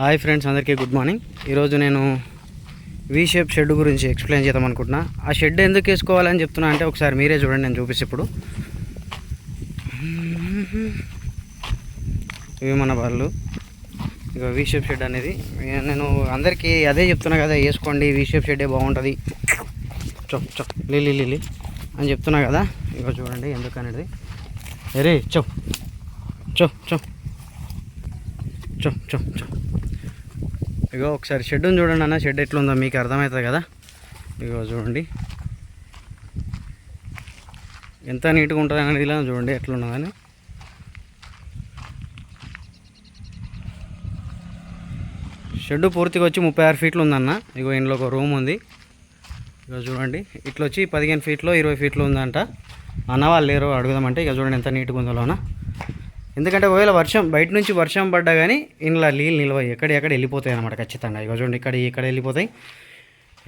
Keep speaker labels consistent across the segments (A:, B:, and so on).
A: Hi friends అందరికీ good morning. ఈరోజు నేను వీ షేప్ షెడ్ గురించి ఎక్స్ప్లెయిన్ చేద్దాం అనుకుంటున్నా. ఆ షెడ్ ఎందుకు వేసుకోవాలని చెప్తున్నా అంటే ఒకసారి మీరే చూడండి నేను చూపిస్తే ఇప్పుడు. ఇవి మన వాళ్ళు. ఇక వీ షేప్ షెడ్ అనేది. నేను అందరికీ అదే చెప్తున్నా కదా వేసుకోండి వీ షేప్ షెడ్డే బాగుంటుంది. చొప్ చొప్ లిలి లిలి అని చెప్తున్నా కదా. ఇక చూడండి ఎందుకు అనేది అరే చొప్ చొప్ చొప్ చొప్ చొప్ చొప్ ఇగో ఒకసారి షెడ్ చూడండి అన్న. షెడ్ ఎట్లుందో మీకు అర్థమవుతుంది కదా? ఇగో చూడండి. ఎంత నీట్గా ఉంటుంది అనేది ఇలా చూడండి ఎట్లున్నదని షెడ్ పూర్తిగా వచ్చి ముప్పై ఆరు ఫీట్లు ఉందన్న. ఇగో ఇంట్లో ఒక రూమ్ ఉంది. ఇక చూడండి. ఇట్లా వచ్చి పదిహేను ఫీట్లో ఇరవై ఫీట్లు ఉందంట. అన్న వాళ్ళు లేరు అడుగుదామంటే ఇక చూడండి ఎంత నీట్గా ఉందో లోన. ఎందుకంటే ఒకవేళ వర్షం బయట నుంచి వర్షం పడ్డా కానీ ఇంట్లో నీళ్ళు నిల్వ ఎక్కడ ఎక్కడ వెళ్ళిపోతాయి అనమాట ఖచ్చితంగా. ఇగో చూడండి ఇక్కడ ఇక్కడ వెళ్ళిపోతాయి.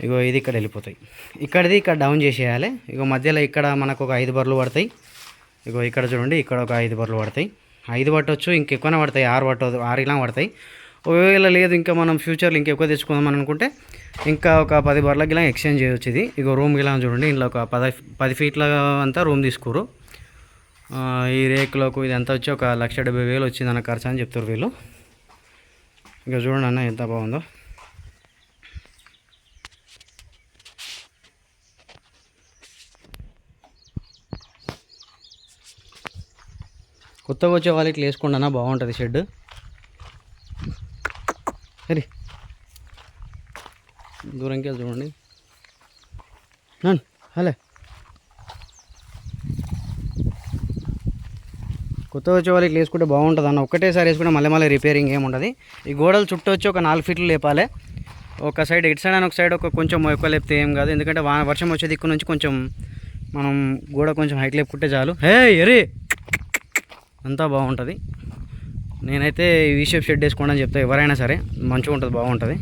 A: ఇగో ఇది ఇక్కడ వెళ్ళిపోతాయి. ఇక్కడిది ఇక్కడ డౌన్ చేసేయాలి. ఇగో మధ్యలో ఇక్కడ మనకు ఒక ఐదు బర్లు పడతాయి. ఇగో ఇక్కడ చూడండి ఇక్కడ ఒక ఐదు బర్లు పడతాయి. ఐదు పట్టవచ్చు ఇంకెక్కువనే పడతాయి. ఆరు పట్టదు ఆరు ఇలా పడతాయి. ఒకవేళ లేదు ఇంకా మనం ఫ్యూచర్లో ఇంకెక్కువ తెచ్చుకుందాం అనుకుంటే ఇంకా ఒక పది బర్లకి ఇలా ఎక్స్చేంజ్ చేయొచ్చు ఇది. ఇగో రూమ్ ఇలా చూడండి ఇంట్లో ఒక పది పది ఫీట్ల అంతా రూమ్ తీసుకోరు ఈ రేకులకు ఇదంతా వచ్చి ఒక లక్ష డెబ్బై వేలు వచ్చింది అన్న ఖర్చు అని చెప్తారు వీళ్ళు. ఇక చూడండి అన్న ఎంత బాగుందో. కొత్తగా వచ్చే వాళ్ళు ఇట్లా వేసుకోండి అన్న బాగుంటుంది షెడ్. సరే. దూరంకి వెళ్ళి చూడండి. హలే. కొత్త వచ్చే వాళ్ళకి వేసుకుంటే బాగుంటుంది అన్న ఒక్కటేసారి వేసుకుంటే మళ్ళీ మళ్ళీ రిపేరింగ్ ఏమి ఉండదు. ఈ గోడలు చుట్టూ వచ్చి ఒక నాలుగు ఫీట్లు లేపాలి. ఒక సైడ్ ఇటు సైడ్ అని ఒక సైడ్ ఒక కొంచెం ఎక్కువ లేపితే ఏం కాదు. ఎందుకంటే వా వర్షం వచ్చే దిక్కు నుంచి కొంచెం మనం గోడ కొంచెం హైట్ లేపుకుంటే చాలు. హే ఎరే అంతా బాగుంటుంది. నేనైతే ఈ షేప్ షెడ్ వేసుకోండి అని చెప్తా. ఎవరైనా సరే మంచిగా ఉంటుంది బాగుంటుంది.